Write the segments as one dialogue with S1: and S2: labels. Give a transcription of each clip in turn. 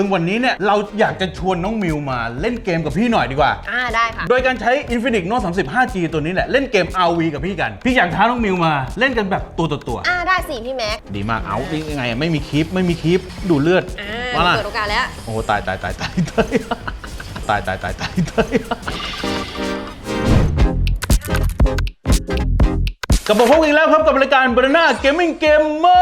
S1: ซึ่งวันนี้เนี่ยเราอยากจะชวนน้องมิวมาเล่นเกมกับพี่หน่อยดีกว่า
S2: อ่าได้ค่ะ
S1: โดยการใช้ Infinix Note 30 5G ตัวนี้แหละเล่นเกม RV กับพี่กัน พี่อยากท้าน้องมิวมาเล่นกันแบบตัวต่อตัว
S2: อ่าได้สิพี่แม็ก
S1: ดีมากเอานี่ยังไงอะไม่มีคลิปไม่มีคลิปดูดเลือด
S2: อ่า
S1: มาล่ะ
S2: เปิดโอกาสแล้ว
S1: โอ้โหตายตายตายตายตายตายตายตายตายตายกลับมาพบกันอีกแล้วครับกับรายการ Banana Gaming Gamer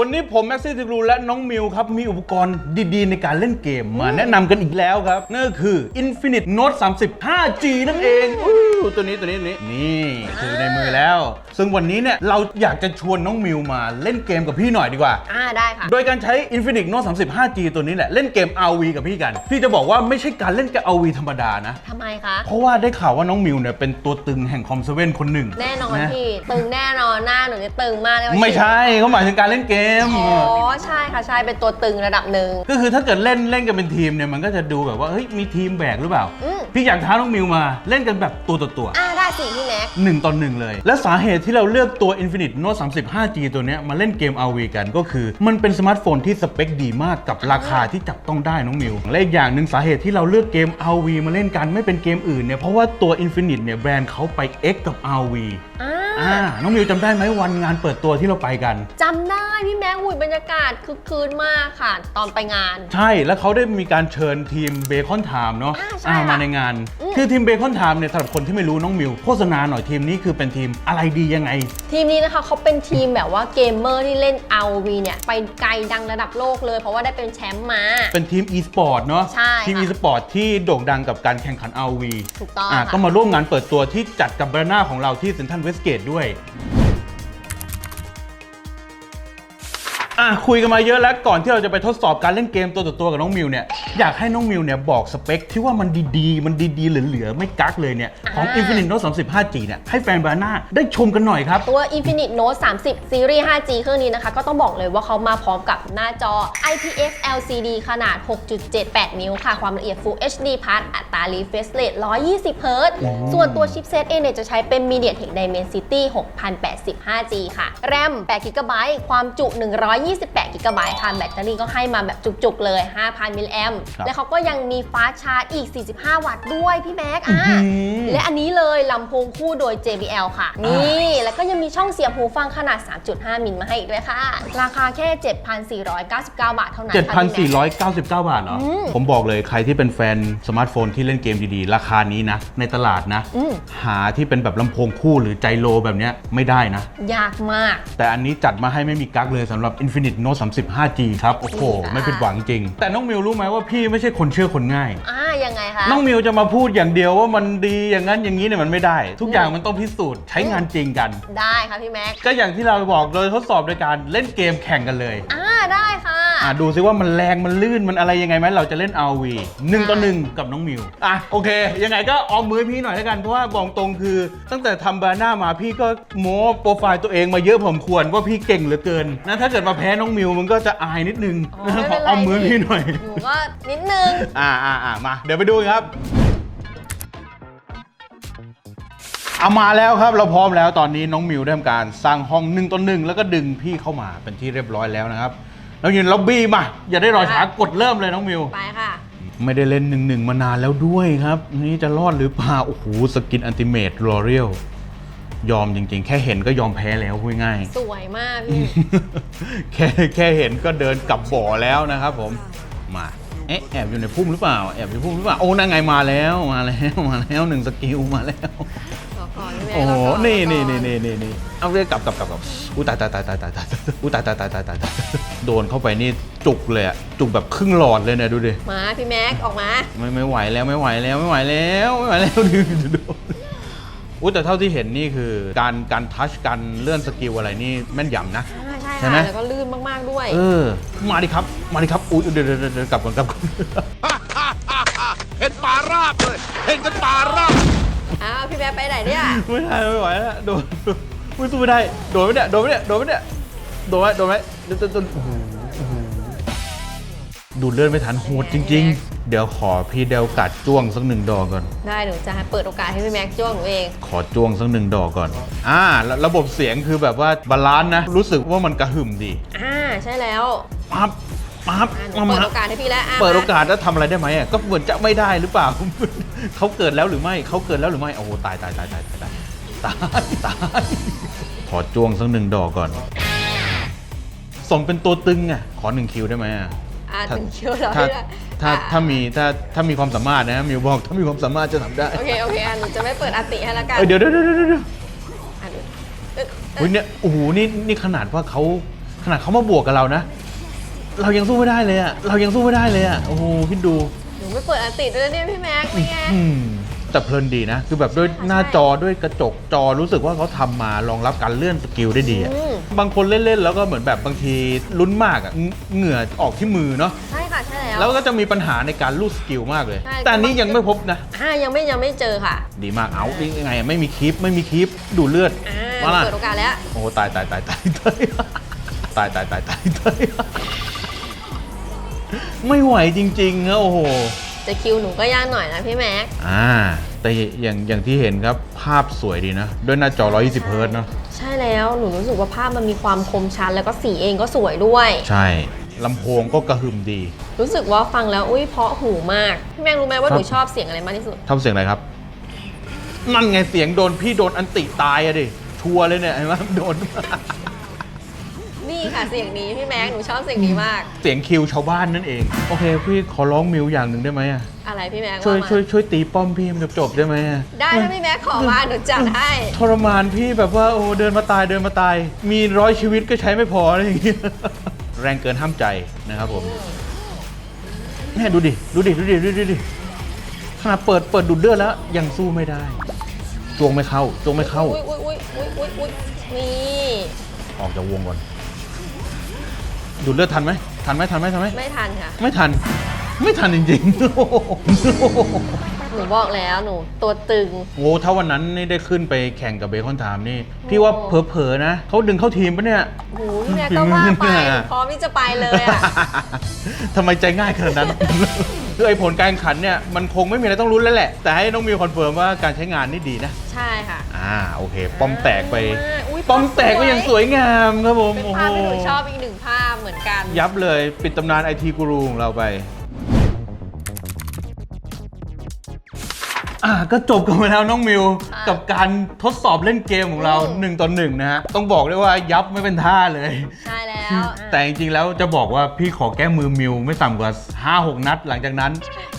S1: วันนี้ผมแม็กซี่ทิกรูและน้องมิวครับ มีอุปกรณ์ดีๆ ในการเล่นเกมมาแนะนำกันอีกแล้วครับ นั่นก็คือ Infinite Note 30 5G นั่นเองอู้ตัวนี้ตัวนี้ตัวนี้นี่คือในมือแล้ว ซึ่งวันนี้เนี่ยเราอยากจะชวนน้องมิวมาเล่นเกมกับพี่หน่อยดีกว่า
S2: อ่าได้ค่ะ
S1: โดยการใช้ Infinix Note 30 5G ตัวนี้แหละเล่นเกม RV กับพี่กัน พี่จะบอกว่าไม่ใช่การเล่นกับ RV ธรรมดานะ
S2: ทำไมคะ
S1: เพราะว่าได้ข่าวว่าน้องมิวเนี่ยเป็นตัวตึงแห่งคอมเซเว่นคนหนึ่ง
S2: แน่นอนะพี่ ตึงแน่นอนหน้าหนูนี่ตึงมากเลยว่า
S1: ไม่ใช่เขาหมายถึงการเล่นเกม
S2: อ๋อใช่ค่ะใช่เป็นตัวตึงระดับหนึ่ง
S1: ก็คือถ้าเกิดเล่นเล่นกันเป็นทีมเนี่ยมันก็จะดูแบบว่าเฮ้ยมีทีมแบกหรือเปล่า
S2: อืม
S1: พี่อยากท้าน้องมิวมาเล่นกันแบบตัวต่อตัว
S2: อ่าได้สิพี่แม็ก
S1: หนึ่งต่อหนึ่งเลย และสาเหตุที่เราเลือกตัว Infinite Note 30 5G ตัวเนี้ยมาเล่นเกม RV กันก็คือ มันเป็นสมาร์ทโฟนที่สเปคดีมากกับราคาที่จับต้องได้น้องมิวและอีกอย่างหนึ่งสาเหตุที่เราเลือกเกม RV มาเล่นกันไม่เป็นเกมอื่นเนี่ยเพราะว่าตัว Infinite เนี่ยแบรนด์เขาไป X กับ RV
S2: อ่า
S1: อ่าน้องมิวจำได้ไหมวันงานเปิดตัวที่เราไปกัน
S2: จำได้พี่แม็กอุ้ยบรรยากาศคึกคืนมากค่ะ ตอนไปงาน
S1: ใช่แล้วเขาได้มีการเชิญทีมเบคอนไทม์เนาะ
S2: อ่าใช่ค่ะ
S1: มาในงาน
S2: อืม
S1: คือทีมเบคอนไทม์เนี่ยสำหรับคนที่ไม่รู้น้องมิวโฆษณาหน่อยทีมนี้คือเป็นทีมอะไรดียังไง
S2: ทีมนี้นะคะเขาเป็นทีมแบบว่าเกมเมอร์ที่เล่น ROV เนี่ย ไปไกลดังระดับโลกเลย เพราะว่าได้เป็นแชมป์มา
S1: เป็นทีม e-sport เนาะ
S2: ใช่
S1: ทีม
S2: ค่ะ
S1: e-sport ที่โด่งดังกับการแข่งขัน RV
S2: ถูกต้อง
S1: อะ
S2: ค่ะ
S1: ก็มาร่วมงานเปิดตัวที่จัดกับบรนาของเราที่เซ็นทรัลเวสเกตด้วย อะคุยกันมาเยอะแล้วก่อนที่เราจะไปทดสอบการเล่นเกมตัวต่อตัวกับน้องมิวเนี่ยอยากให้น้องมิวเนี่ยบอกสเปคที่ว่ามันดีๆ มันดีๆ เหลือๆ ไม่กักเลยเนี่ย ของ
S2: อ่า
S1: Infinite Note 30 5G เนี่ยให้แฟนบรนาได้ชมกันหน่อยครับ
S2: ตัว Infinite Note 30 Series 5G เครื่องนี้นะคะ ก็ต้องบอกเลยว่าเขามาพร้อมกับหน้าจอ IPS LCD ขนาด 6.78 นิ้วค่ะ ความละเอียด Full HD Plus อัตรา refresh rate 120 Hz ส่วนตัวชิปเซตเองเนี่ยจะใช้เป็น MediaTek Dimensity 6080 5G ค่ะ RAM 8 GB ความจุ128 GB ค่ะ แบตเตอรี่ก็ให้มาแบบจุกๆเลย 5,000 มิลลิแอม
S1: ครับ
S2: และเขาก็ยังมีฟาสต์ชาร์จอีก 45 วัตต์ด้วยพี่แม็กอะ
S1: อื้อหือ
S2: และอันนี้เลยลำโพงคู่โดย JBL ค่ะ นี่แล้วก็ยังมีช่องเสียบหูฟังขนาด 3.5 มิลมาให้อีกด้วยค่ะ ราคาแค่ 7,499 บาทเท่านั้นค่ะพี่แม็ก
S1: 7,499 บาทเหรอ
S2: อืม
S1: ผมบอกเลยใครที่เป็นแฟนสมาร์ทโฟนที่เล่นเกมดีๆ ราคานี้นะ ในตลาดนะ
S2: อืม
S1: หาที่เป็นแบบลำโพงคู่หรือใจโลแบบเนี้ยไม่ได้นะ
S2: ยากมาก
S1: แต่อันนี้จัดมาให้ไม่มีกั๊กเลยสำหรับ Infinite Note 30 5G ครับ โอ้โห
S2: ดีค่ะ
S1: ไม่ผิดหวังจริง แต่น้องมิวรู้ไหมว่าพี่ไม่ใช่คนเชื่อคนง่าย
S2: อ่ายังไงคะ
S1: น้องมิวจะมาพูดอย่างเดียวว่ามันดีอย่างนั้นอย่างนี้เนี่ยมันไม่ได้ ทุกอย่างมันต้องพิสูจน์ใช้งานจริงกัน
S2: ได้ค่ะพี่แม็ก
S1: ก็อย่างที่เราบอกโดยทดสอบโดยการเล่นเกมแข่งกันเลย
S2: อ่าได้ค่ะ
S1: อะดูซิว่ามันแรงมันลื่นมันอะไรยังไงไหมเราจะเล่น RV หนึ่งต่อหนึ่งกับน้องมิวอะโอเค ยังไงก็ออมมือให้พี่หน่อยแล้วกันเพราะว่าบอกตรงคือ ตั้งแต่ทำบาน่ามาพี่ก็โม้โปรไฟล์ตัวเองมาเยอะผมควรว่าพี่เก่งเหลือเกินนะถ้าเกิดมาแพ้น้องมิวมันก็จะอายนิดนึง
S2: อ๋อไม่
S1: ข
S2: เป็
S1: อน
S2: ไร
S1: ออมมือให้พี่หน่อย
S2: หนูก็นิดนึง
S1: อ่าอ่าอ่ามา เดี๋ยวไปดูกันครับ เอามาแล้วครับเราพร้อมแล้วตอนนี้น้องมิวได้ทำการสร้างห้องหนึ่งต่อหนึ่งแล้วก็ดึงพี่เข้ามาเป็นที่เรียบร้อยแล้วนะครับ แล้วยืนล็อบบี้มา อย่าได้รอช้ากดเริ่มเลยน้องมิว
S2: ไปค่ะ
S1: ไม่ได้เล่นหนึ่งหนึ่งมานานแล้วด้วยครับ นี่จะรอดหรือเปล่าโอ้โหสกินอันติเมตลอเรียลยอมจริงๆ แค่เห็นก็ยอมแพ้แล้วพูดง่าย
S2: สวยมากพี่
S1: แค่แค่เห็นก็เดินกลับบ่อแล้วนะครับผม มาเอ๊ะแอบอยู่ในพุ่มหรือเปล่า แอบอยู่ในพุ่มหรือเปล่า โอ้นั่งไงมาแล้ว มาแล้ว มาแล้วหนึ่งสกิลมาแล้ว
S2: ร อก่อนพี่แม็ก
S1: โอ้โห
S2: รก่
S1: นี่
S2: รอ
S1: นี่
S2: ก่อ
S1: นี่นี่นี่นี่เอาเรียกกลับกลับกลับกลับอู้ตายตายตายตายตายตายอู้ตายตายตายตายตายตายโดนเข้าไปนี่จุกเลยอะจุกแบบครึ่งหลอดเลยเนี่ยดูดิ
S2: มาพี่แม็กออกมา
S1: ไม่ไม่ไหวแล้วไม่ไหวแล้วไม่ไหวแล้วไม่ไหวแล้วดูดูดูอู้แต่เท่าที่เห็นนี่คือ การการทัชการเลื่อนสกิลอะไรนี่แม่นยำนะ
S2: อ่าใช่
S1: ใช่ไหม
S2: ค่ะแล้วก็ลื่นมากๆด้วย
S1: เออ มาดิครับ มาดิครับอุ้ยเดี๋ยวเดี๋ยวเดี๋ยวเดี๋ยวกลับก่อนกลับก่อน
S3: เห็นป่าราบเลย เห็นกันป่าราบ
S2: อ้าวพี่แม็กไปไหนเนี่ย
S1: ไม่ได้ไม่ไหวแล้วโดนไม่สู้ไม่ได้โดนไหมเนี่ยโดนไหมเนี่ยโดนไหมเนี่ยโดนไหมโดนไหมโดนโดนโอ้โหโอ้โหดูดเลือนไม่ทันโหดจริง ๆ เดี๋ยวขอพี่เดวกัดจ้วงสักหนึ่งดอกก่อน
S2: ได้หนูจะเปิดโอกาสให้พี่แม็กจ้วงหนูเอง
S1: ขอจ้วงสักหนึ่งดอกก่อน อ่าแล้วระบบเสียงคือแบบว่าบาลานซ์นะ รู้สึกว่ามันกระหึ่มดี
S2: อ่าใช่แล้ว
S1: ปั๊บ ปั๊บ
S2: อะหนูเปิดโอกาสให้พี่แล้วอะ
S1: เปิด
S2: มา
S1: โอกาสแล้วทำอะไรได้ไหมอะก็เหมือนจะไม่ได้หรือเปล่า เขาเกิดแล้วหรือไม่เขาเกิดแล้วหรือไม่โอ้โหตายตายตายตายตายตายตายตายขอจ้วงสักหนึ่งดอกก่อนสมเป็นตัวตึงอะขอหนึ่งคิวได้ไหมอะ
S2: อะ
S1: ถ้า
S2: ถึงคิวแล้ว
S1: ถ้า
S2: พี่แล้ว
S1: ถ้า
S2: อะ
S1: ถ้ามีถ้าถ้ามีความสามารถนะมิวบอกถ้ามีความสามารถจะทำได้
S2: โอเคโอเคอะหนูจะไม่เปิดอันติให้แล้วกัน
S1: เอ้ยเดี๋ยวเดี๋ยวเดี๋ยวเดี๋ยวเดี๋ยว
S2: อะหนูเอ้ย
S1: อุ๊ยเนี่ยโอ้โหนี่นี่ขนาดว่าเขาขนาดเขามาบวกกับเรานะ เรายังสู้ไม่ได้เลยอะ เรายังสู้ไม่ได้เลยอะ โอ้โหคิดดู
S2: หนูไม่เปิดอันติด้วยเนี่ยพี่แม็กซ์เป็นไง
S1: อืมแต่เพลินดีนะ คือแบบด้วย
S2: ใช่
S1: หน้าจอด้วยกระจกจอรู้สึกว่าเขาทำมารองรับการเลื่อนสกิลได้ดีอะ
S2: อืม
S1: บางคนเล่น ๆ แล้วก็เหมือนแบบบางทีลุ้นมากอะเหงเหงื่อออกที่มือเนาะ
S2: ใช่ค่ะใช่แล้ว
S1: แล้วก็จะมีปัญหาในการลูดสกิลมากเลย
S2: ใช่
S1: แต่อันนี้ยังไม่พบนะ
S2: อ่ายังไม่ยังไม่เจอค่ะ
S1: ดีมาก เอาได้ยังไงอะไม่มีคลิป ไม่มีคลิป ดูดเลือด
S2: อ่า
S1: มาล่ะ
S2: เปิดโอกาสแล้ว
S1: โอ้ตายตายตายตายตายตายตายตายตายตาย ไม่ไหวจริงๆนะโอ้โห
S2: จะคิวหนูก็ยากหน่อยนะพี่แม็กซ์
S1: อ่า แต่อย่างอย่างที่เห็นครับภาพสวยดีนะ ด้วยหน้าจอ 120 เฮิร์ตซ์เนอะ
S2: ใช่แล้วหนูรู้สึกว่าภาพมันมีความคมชัดแล้วก็สีเองก็สวยด้วย
S1: ใช่ลำโพงก็กระหึ่มดี
S2: รู้สึกว่าฟังแล้วอุ้ยเพราะหูมาก พี่แม็กซ์รู้ไหมว่า
S1: ครับ
S2: หนูชอบเสียงอะไรมากที่สุด
S1: ทำเสียงอะไรครับ นั่นไงเสียงโดนพี่โดนอันติตายอะดิ ชัวร์เลยเนี่ยเห็นไหมโดน
S2: นี่ ค่ะเสียงนี้พี่แม็กซ์หนูชอบเสียงนี้มาก
S1: เสียงคิวชาวบ้านนั่นเองโอเคพี่ขอร้องมิวอย่างหนึ่งได้ไหมอะ
S2: อะไรพี่แม็กซ์
S1: ช่วย
S2: ว่ามา
S1: ช่วยช่วยตีป้อมพี่มันจบๆได้ไหมอะ
S2: ได้ถ้าพี่แม็กซ์ขอมาหนูจัดให้
S1: ทรมานพี่แบบว่าโอ้เดินมาตายเดินมาตาย มีร้อยชีวิตก็ใช้ไม่พออะไรอย่างเงี้ยแรงเกินห้ามใจนะครับผมเนี่ยดูดิดูดิดูดิดูดิดูดิขนาดเปิดเปิดดูดเลือดแล้วยังสู้ไม่ได้จวงไม่เข้าจวงไม่เข้า
S2: อุ้ยอุ้ยอุ้ยอุ้ยอุ้ยอุ้ยนี่
S1: ออกจากวงก่อน ดูดเลือดทันไหมทันไหมทันไหมทันไหม
S2: ไม่ทันค่ะ
S1: ไม่ทัน ไม่ทันจริงๆ
S2: หนูบอกแล้วหนู ตัวตึง
S1: โอ้ถ้าวันนั้นนี่ได้ขึ้นไปแข่งกับเบคอนไทม์นี่ พี่ว่าเผลอๆนะเขาดึงเข้าทีมปะเนี่ย
S2: โอ้โหพี่แม็กซ์ก็ว่าไปหนูพร้อมที่จะไปเลยอะ
S1: ทำไมใจง่ายขนาดนั้น คือไอ้ผลการแข่งขันเนี่ยมันคงไม่มีอะไรต้องลุ้นแล้วแหละ แต่ให้น้องมิวคอนเฟิร์มว่าการใช้งานนี่ดีนะ
S2: ใช่ค่ะ
S1: อ่าโอเค ป้อมแตกไป
S2: อุ๊ย
S1: ป้อมแตกก็ยังสวยงามครับผม
S2: เป็น
S1: โอ้โห
S2: ภาพที่หนูชอบอีกหนึ่งภาพเหมือนกัน
S1: ยับเลยปิดตำนานไอทีกูรูของเราไป อะก็จบกันไปแล้วน้องมิว
S2: ค่ะ
S1: กับการทดสอบเล่นเกมของเรา
S2: อืม
S1: หนึ่งต่อหนึ่งนะฮะ ต้องบอกได้ว่ายับไม่เป็นท่าเลย
S2: ใช่แล้ ว
S1: แต่จริงๆแล้วจะบอกว่าพี่ขอแก้มือมิวไม่ต่ำกว่า 5-6 นัดหลังจากนั้น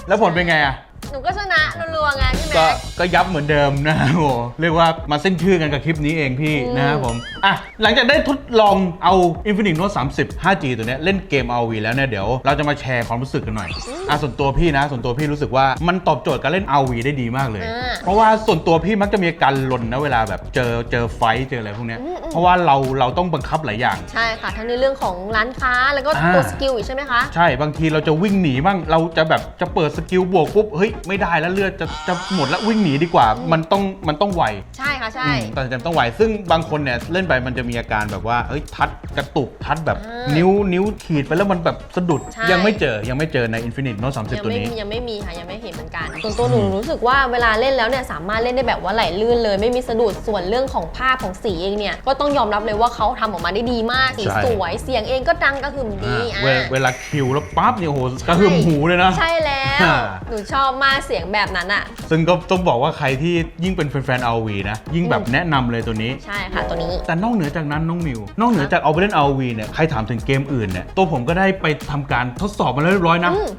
S1: แล้วผลเป็นไงอะ
S2: หนูก็ชนะรัวๆไงพี่
S1: ก็
S2: แม็กซ์
S1: ก็ยับเหมือนเดิมนะโอ้โหเรียกว่ามาเส้นชื่อกันกับคลิปนี้เองพี่
S2: อืม
S1: นะครับผมอะหลังจากได้ทดลองเอา Infinix Note 30 5G ตัวเนี้ยเล่นเกม RV แล้วเนี่ยเดี๋ยวเราจะมาแชร์ความรู้สึกกันหน่อยอะส่วนตัวพี่นะ ส่วนตัวพี่รู้สึกว่ามันตอบโจทย์การเล่น RV ได้ดีมากเลย
S2: อ่า
S1: เพราะว่าส่วนตัวพี่มักจะมีอาการลนนะเวลาแบบเจอเจอไฟท์เจออะไรพวกเนี้ย
S2: อืมอืม
S1: เพราะว่าเราเราต้องบังคับหลายอย่าง
S2: ใช่ค่ะ ทั้งในเรื่องของร้านค้าแล้วก็
S1: อ่า
S2: ตัวสกิลอีกใช่ไหมคะ
S1: ใช่บางทีเราจะวิ่งหนีบ้างเราจะแบบจะเปิดสกิลบวกปุ๊บเฮ้ยไม่ได้แล้วเลือดจะจะหมดแล้ววิ่งหนีดีกว่า มันต้องมันต้องไว
S2: ใช่ค่ะใช่
S1: อืมแต่จำต้องไว ซึ่งบางคนเนี่ยเล่นไปมันจะมีอาการแบบว่าเอ้ยทัดกระตุกทัดแบบ
S2: อ่านิ้
S1: นิ้วนิ้วขีดไปแล้วมันแบบสะดุด
S2: ใช่
S1: ยังไม่เจอยังไม่เจอใน Infinite Note
S2: ยั
S1: 30 ตัว
S2: ไม่
S1: นี้
S2: มียังไม่มีค่ะยังไม่เห็นเหมือนกันส่วนตัวหนูรู้สึกว่าเวลาเล่นแล้วเนี่ยสามารถเล่นได้แบบว่าไหลลื่นเลย ไม่มีสะดุดส่วนเรื่องของภาพของสีเองเนี่ยก็ต้องยอมรับเลยว่าเขาทำออกมาได้ดีมากสี
S1: ใช่
S2: สวยเสียงเองก็ดังกระหึ่มดี
S1: อ่า
S2: อะ
S1: เวเวลาคิวแล้วปั๊บเนี่ยโอ้โหกระหึ่มหูเลยนะ
S2: ใช่แล้ว
S1: อ่า
S2: หนูชอบมากเสียงแบบนั้นอะ
S1: ซึ่งก็ต้องบอกว่าใครที่ยิ่งเป็นแฟนๆ RV นะ ยิ่งแบบ
S2: อืม
S1: แนะนำเลยตัวนี้
S2: ใช่ค่ะตัวนี้
S1: แต่นอกเหนือจากนั้นน้องมิว นอกเหนือจากเอาไปเล่น RV เนี่ยใครถามถึงเกมอื่นเนี่ยตัวผมก็ได้ไปทำการทดสอบมาแล้วเรียบร้อยนะ
S2: อืม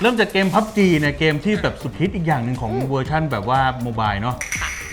S1: เริ่มจากเกม PUBG เนี่ยเกมที่แบบสุดฮิตอีกอย่างหนึ่งของเวอร์ชั่นแบบว่าโมบายเนาะ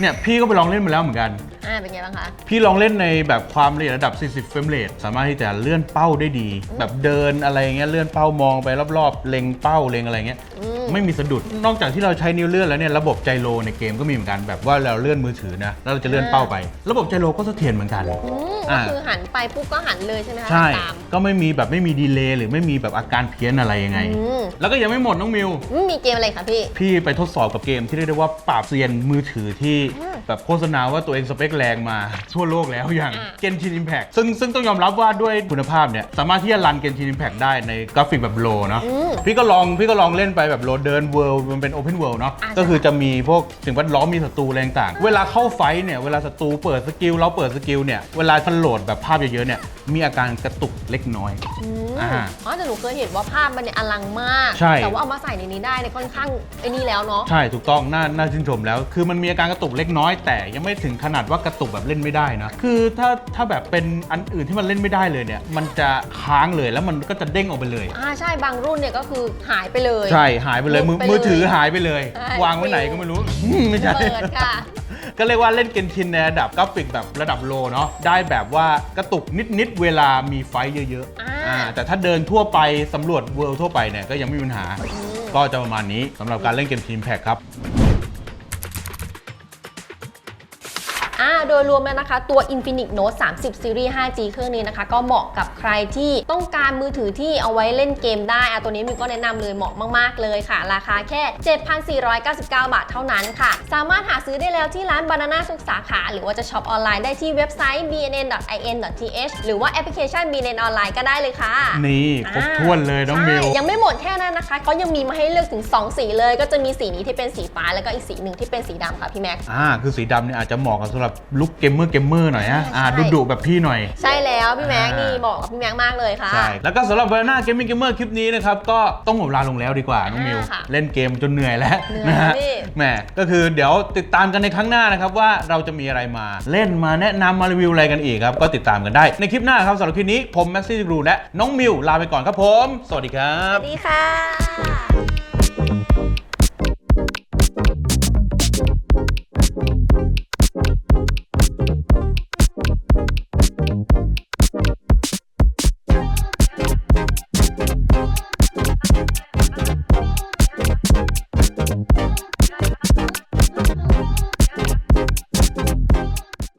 S1: เนี่ยพี่ก็ไปลองเล่นมาแล้วเหมือนกัน
S2: อ่าเป็นไงบ้างคะ
S1: พี่ลองเล่นในแบบความละเอียดระดับ 40 เฟรมเรทสามารถที่จะเลื่อนเป้าได้ดี แบบเดินอะไรเงี้ยเลื่อนเป้ามองไปรอบๆ เล็งเป้าเล็งอะไรเงี้ย
S2: อืม
S1: ไม่มีสะดุด นอกจากที่เราใช้นิ้วเลื่อนแล้วเนี่ยระบบไจโรในเกมก็มีเหมือนกันแบบว่าเราเลื่อนมือถือนะแล้วเราจะเลื่อนเป้าไป ระบบไจโรก็เสถียรเหมือนกัน
S2: อืม
S1: อ่า
S2: ก็คือหันไปปุ๊บก็หันเลยใช่ไหมคะ
S1: ใช่
S2: ตาม
S1: ก็ไม่มีแบบไม่มีดีเลย์หรือไม่มีแบบอาการเพี้ยนอะไรยังไง
S2: อืม
S1: แล้วก็ยังไม่หมดน้องมิว
S2: อืมมีเกมอะไรคะพี่
S1: พี่ไปทดสอบกับเกมที่เรียกได้ว่าปราบเซียนมือถือที่
S2: อืม
S1: แบบโฆษณาว่าตัวเองสเปคแรงมาทั่วโลกแล้วอย่าง
S2: อ่า
S1: เกนชินอิมแพ t ซึ่งซึ่งต้องยอมรับว่าด้วยคุณภาพเนี่ยสามารถที่จะรันเกนชินอิมแพ t ได้ในกราฟิกแบบโลเนาะ
S2: อืม
S1: พี่ก็ลองพี่ก็ลองเล่นไปแบบโลเดินเวิลด์มันเป็นโอเพนเวิลด์เนาะ
S2: อ่า
S1: ก็คือจะมีพวกสิ่งแวดล้อมมีศัตรูอะไรต่างๆเวลาเข้าไฟท์เนี่ยเวลาศัตรูเปิดสกิลเราเปิดสกิลเนี่ยเวลามันโหลดแบบภาพเยอะๆเนี่ยมีอาการกระตุกเล็กน้อย
S2: อืม
S1: อ่า
S2: อ๋อแต่หนูเคยเห็นว่าภาพมันเนี่ยอลังมาก
S1: ใช่
S2: แต่ว่าเอามาใส่ในนี้ได้เนี่ยค่อนข้างไอ้นี่แล้วเนาะ
S1: ใช่ถูกต้องน่าน่าชื่นชมแล้ว คือมันมีอาการกระตุกเล็กน้อยแต่ยังไม่ถึงขนาดว่ากระตุกแบบเล่นไม่ได้นะ คือถ้าถ้าแบบเป็นอันอื่นที่มันเล่นไม่ได้เลยเนี่ย มันจะค้างเลยแล้วมันก็จะเด้งออกไปเลย
S2: อ่าใช่บางรุ่นเนี่ยก็คือหายไปเลย
S1: ใช่หายไปเลยมือ
S2: หลุดไปเลย
S1: มือถือหายไปเลย
S2: ใช่
S1: วางไว้ไหนก็ไม่รู้อืมไม่ใช่
S2: เปิดค่ะ
S1: ก็เรียกว่าเล่นเกนชินในระดับกราฟิกแบบระดับโลเนาะได้แบบว่ากระตุกนิด ๆ เวลามีไฟท์เยอะ
S2: อ่า
S1: ๆอ่าแต่ถ้าเดินทั่วไปสำรวจเวิลด์ทั่วไปเนี่ยก็ยังไม่มีปัญหาก็จะประมาณนี้สำหรับการเล่นเกมทีมแพคครับ
S2: โดยรวมแล้วนะคะ ตัว Infinix Note 30 Series 5G เครื่องนี้นะคะ ก็เหมาะกับใครที่ต้องการมือถือที่เอาไว้เล่นเกมได้อะตัวนี้มิวก็แนะนำเลยเหมาะมากๆเลยค่ะ ราคาแค่ 7,499 บาทเท่านั้นค่ะ สามารถหาซื้อได้แล้วที่ร้าน Banana ทุกสาขา หรือว่าจะช็อปออนไลน์ได้ที่เว็บไซต์ bnn.in.th หรือว่าแอปพลิเคชัน bnn ออนไลน์ก็ได้เลยค่ะ
S1: นี่ครบถ้วนเลยน้องมิว
S2: ใช่ยังไม่หมดแค่นั้นนะคะก็ยังมีมาให้เลือกถึง 2 สีเลย ก็จะมีสีนี้ที่เป็นสีฟ้าแล้วก็อีกสีหนึ่งที่เป็นสีดำค่ะพี่แม็กซ์
S1: อ่าคือสีดำเนี่ยอาจจะเหมาะกับสำหรับลุคเกมเมอร์เกมเมอร์หน่อยฮะ
S2: ใช่
S1: อ่า
S2: ใช่
S1: ดุๆแบบพี่หน่อย
S2: ใช่แล้วพี่แม็กซ์
S1: อ่านี่
S2: นี่เหมาะกับพี่แม็กซ์มากเลยค่ะ
S1: ใช่ แล้วก็สำหรับ Banana Gaming Gamer คลิปนี้นะครับ ก็ต้องหมดเวลาลงแล้วดีกว่า น้องมิว
S2: อ่าค่ะ
S1: เล่นเกมจนเหนื่อยแล้ว
S2: เหนื่อย
S1: นะฮะ
S2: พี่
S1: แหมก็คือเดี๋ยวติดตามกันในครั้งหน้านะครับ ว่าเราจะมีอะไรมาเล่นมาแนะนำมารีวิวอะไรกันอีกครับ ก็ติดตามกันได้ในคลิปหน้าครับสำหรับคลิปนี้ผมแม็กซี่กรูและน้องมิวลาไปก่อนครับผม สวัสดีครั
S2: ส
S1: บ
S2: วัสดีค่ะ